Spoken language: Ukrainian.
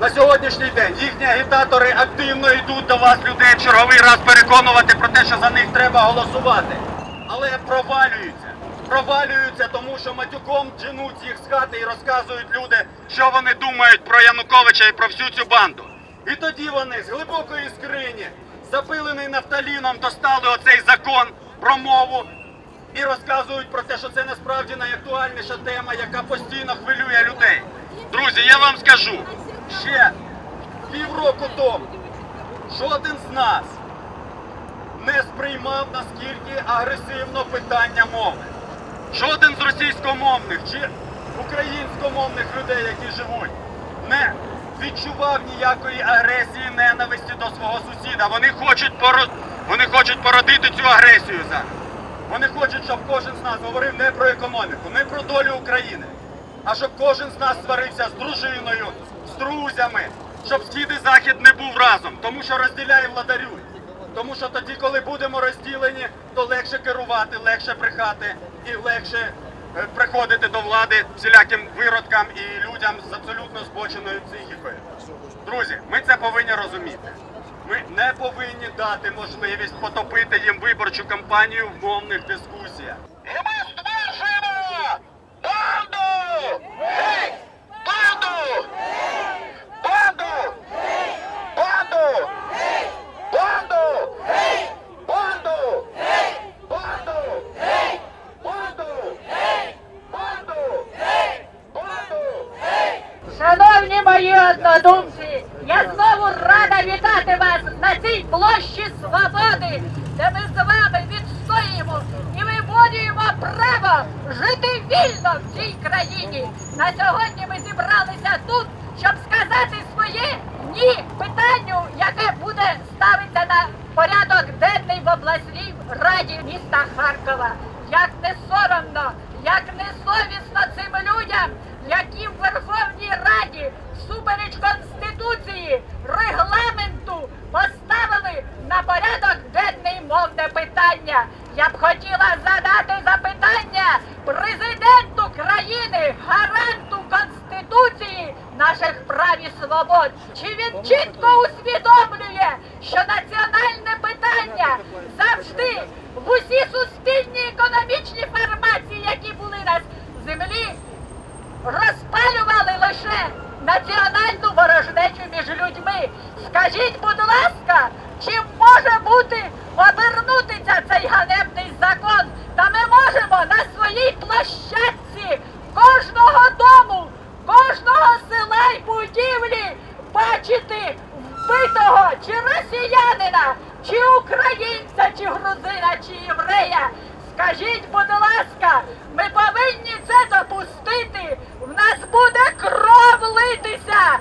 на сьогоднішній день їхні агітатори активно йдуть до вас, людей, черговий раз переконувати про те, що за них треба голосувати. Але провалюються. Провалюються, тому що матюком дженуть їх з хати і розказують люди, що вони думають про Януковича і про всю цю банду. І тоді вони з глибокої скрині, запилений нафталіном, достали оцей закон про мову і розказують про те, що це насправді найактуальніша тема, яка постійно хвилює людей. Друзі, я вам скажу, ще півроку тому жоден з нас не сприймав наскільки агресивно питання мови. Жоден з російськомовних чи українськомовних людей, які живуть, не відчував ніякої агресії, ненависті до свого сусіда. Вони хочуть поро... вони хочуть породити цю агресію зараз. Вони хочуть, щоб кожен з нас говорив не про економіку, не про долю України, а щоб кожен з нас сварився з дружиною, друзями, щоб схід і захід не був разом, тому що розділяє владарюй. Тому що тоді, коли будемо розділені, то легше керувати, легше брехати і легше е, приходити до влади всіляким виродкам і людям з абсолютно збоченою психікою. Друзі, ми це повинні розуміти. Ми не повинні дати можливість потопити їм виборчу кампанію в мовних дискусіях. Однодумці, я знову рада вітати вас на цій площі свободи, де ми з вами відстоїмо і виводюємо право жити вільно в цій країні. На сьогодні ми зібралися тут, щоб сказати своє ні питанню, яке буде ставитися на порядок денний в обласній раді міста Харкова. Як не соромно, як не совісно цим людям, які в Верховній Раді всупереч Конституції, регламенту поставили на порядок денний мовне питання. Я б хотіла задати запитання президенту країни, гаранту Конституції наших прав і свобод. Чи він чітко усвідомлює, що національне питання завжди в усі суспільні економічні формації, які були на землі, розпалювали лише національну ворожнечу між людьми. Скажіть, будь ласка, чи може бути обернутися цей ганебний закон. Та ми можемо на своїй площадці кожного дому, кожного села й будівлі бачити вбитого чи росіянина, чи українця, чи грузина, чи єврея. Скажіть, будь ласка, ми повинні це допустити. В нас буде кров литися.